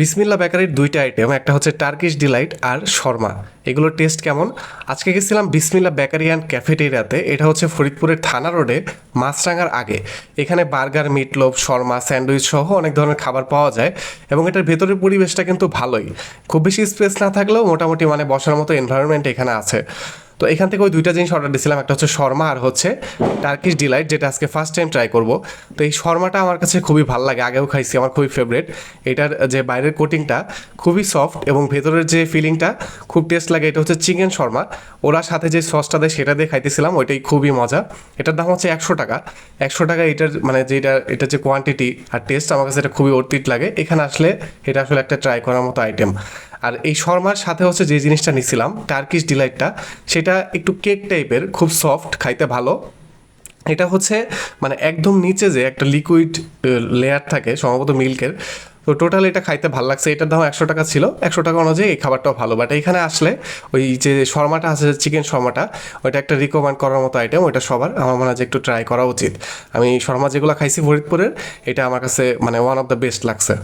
বিসমিল্লা বেকারির দুইটা আইটেম একটা হচ্ছে টার্কিশ ডিলাইট আর শর্মা। এগুলোর টেস্ট কেমন? আজকে গেছিলাম বিসমিল্লা বেকারি অ্যান্ড ক্যাফেটেরিয়াতে এটা হচ্ছে ফরিদপুরের থানা রোডে মাছরাঙার আগে। এখানে বার্গার মিটলোভ শর্মা, স্যান্ডউইচ সহ অনেক ধরনের খাবার পাওয়া যায় এবং এটার ভেতরের পরিবেশটা কিন্তু ভালোই। খুব বেশি স্পেস না থাকলেও মোটামুটি মানে বসার মতো এনভায়রনমেন্ট এখানে আছে। তো এখান থেকে ওই দুইটা জিনিস অর্ডার দিয়েছিলাম, একটা হচ্ছে শর্মা আর হচ্ছে টার্কিশ ডিলাইট যেটা আজকে ফার্স্ট টাইম ট্রাই করব। তো এই শর্মাটা আমার কাছে খুবই ভালো লাগে, আগেও খাইছি, আমার খুবই ফেভারেট এটার যে বাইরের কোটিংটা খুবই সফট এবং ভেতরের যে ফিলিংটা খুব টেস্ট লাগে, এটা হচ্ছে চিকেন শর্মা। ওরা সাথে যে সসটা দেয়, সেটা দিয়ে খাইতেছিলাম, ওইটাই খুবই মজা। এটার দাম হচ্ছে একশো টাকা। একশো টাকা এটার মানে যেটা, এটা যে কোয়ান্টিটি আর টেস্ট আমার কাছে এটা খুবই অর্থিত লাগে। এখানে আসলে এটা আসলে একটা ট্রাই করার মতো আইটেম আর এই শর্মার সাথে হচ্ছে যে জিনিসটা নিছিলাম টার্কিশ ডিলাইটটা সেটা একটু কেক টাইপের খুব সফট খাইতে ভালো। এটা হচ্ছে মানে একদম নিচে যে একটা লিকুইড লেয়ার থাকে, সম্ভবত মিল্কের তো টোটাল এটা খাইতে ভালো লাগছে। এটার দাম একশো টাকা ছিল, একশো টাকা অনুযায়ী এই খাবারটাও ভালো। বাট এখানে আসলে ওই যে শর্মাটা আছে চিকেন শর্মাটা, ওইটা একটা রিকমেন্ড করার মতো আইটেম ওইটা সবার। আমার মনে হয় যে একটু ট্রাই করা উচিত। আমি শর্মা যেগুলো খাইছি ফরিদপুরের, এটা আমার কাছে মানে ওয়ান অফ দ্য বেস্ট লাগছে।